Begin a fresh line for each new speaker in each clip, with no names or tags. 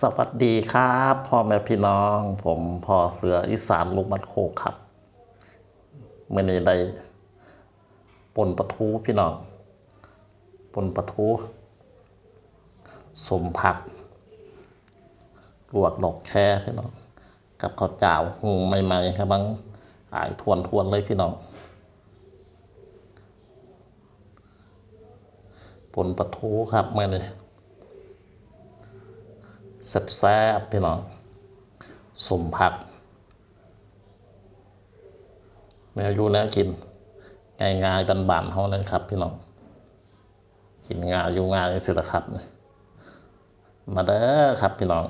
สวัสดีครับพ่อแม่พี่น้อง ผมพ่อเสืออีสานลูกมันโคกครับเมื่อนี้ได้ปนปลาทูพี่น้องปนปลาทูสมผักลวกดอกแครพี่น้องกับข้าวเจ้าหุงใหม่ๆครับบังอายทวนทวนเลยพี่น้องปนปลาทูครับเมื่อนี้ แซ่บๆพี่น้องสมผักแนวอยู่แนวกินง่ายๆบานๆเขาเลยครับ พี่น้องกินง่ายอยู่ง่ายสิละครับ มาเด้อครับพี่น้อง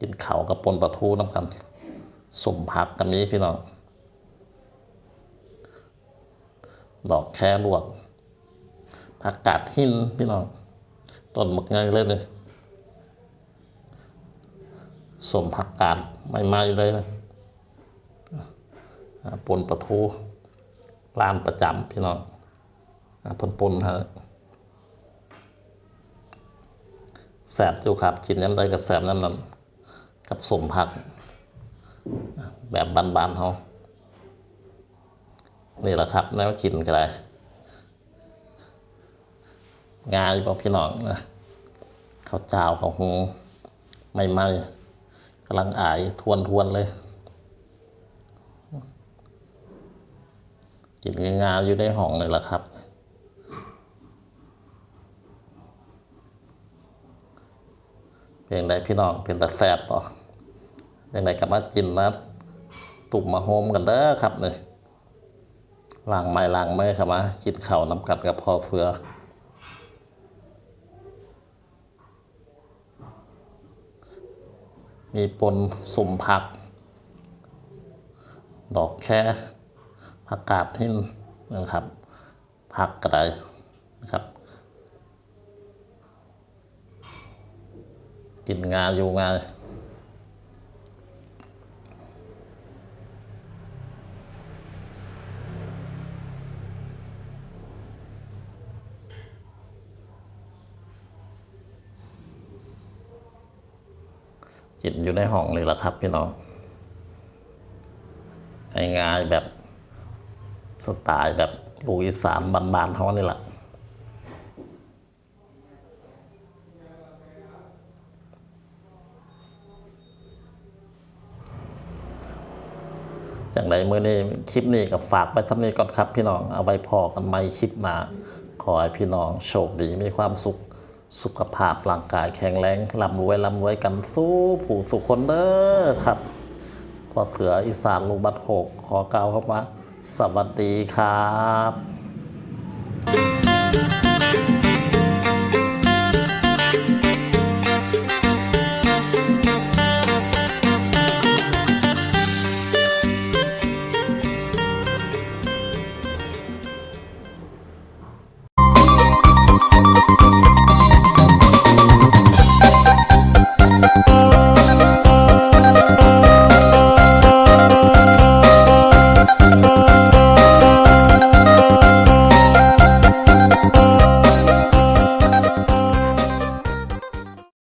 กินเข้ากับปนปลาทูน้ำกันสมผักกันนี้พี่น้อง ดอกแครวกผักกาดหินพี่น้อง ต้นหมึกไงเลยเนี่ย สมผักกาดใหม่ๆเลยนะปนปลาทูร้านประจำพี่น้องปนปนฮะแสบจูครับกินน้ำใดกับแสบน้ำนั้นกับสมผัก แบบบานๆเขานี่แหละครับแนวกินก็ได้ง่ายบอกพี่น้องนะข้าวเจ้าข้าวหงไม่ไมๆ กำลังอายทวนทวนเลย กินงายๆอยู่ในห้องเลยล่ะครับเพียงใดพี่น้องเป็นตาแสบป่ะเพียงใดกลับมาจินนะตุ่มมาโฮมกันเด้อครับเนี่ยล้างไม้ล้างไม้ครับมากินข้าน้ำกัดกับพอเฟือ มีปนสมผัก ดอกแค่ผักกาดที่นะครับ ผักกระไดนะครับ กินงาอยู่งา กินอยู่ในห้องเลยล่ะครับ พี่น้องไองายๆแบบสไตล์แบบลูกอีสานบานๆเขานี่แหละอย่างไรเมื่อนี้คลิปนี้ก็ฝากไว้ทำนี้ก่อนครับพี่น้อง เอาไว้พอกันไม่คลิปหน้าขอให้พี่น้องโชคดีมีความสุข สุขภาพร่างกายแข็งแรงร่ำรวยร่ำรวยกันสู้ผู้สุขคนเด้อครับพอเขืออีสานลูกบัดโขกขอกล่าวเข้ามาสวัสดีครับ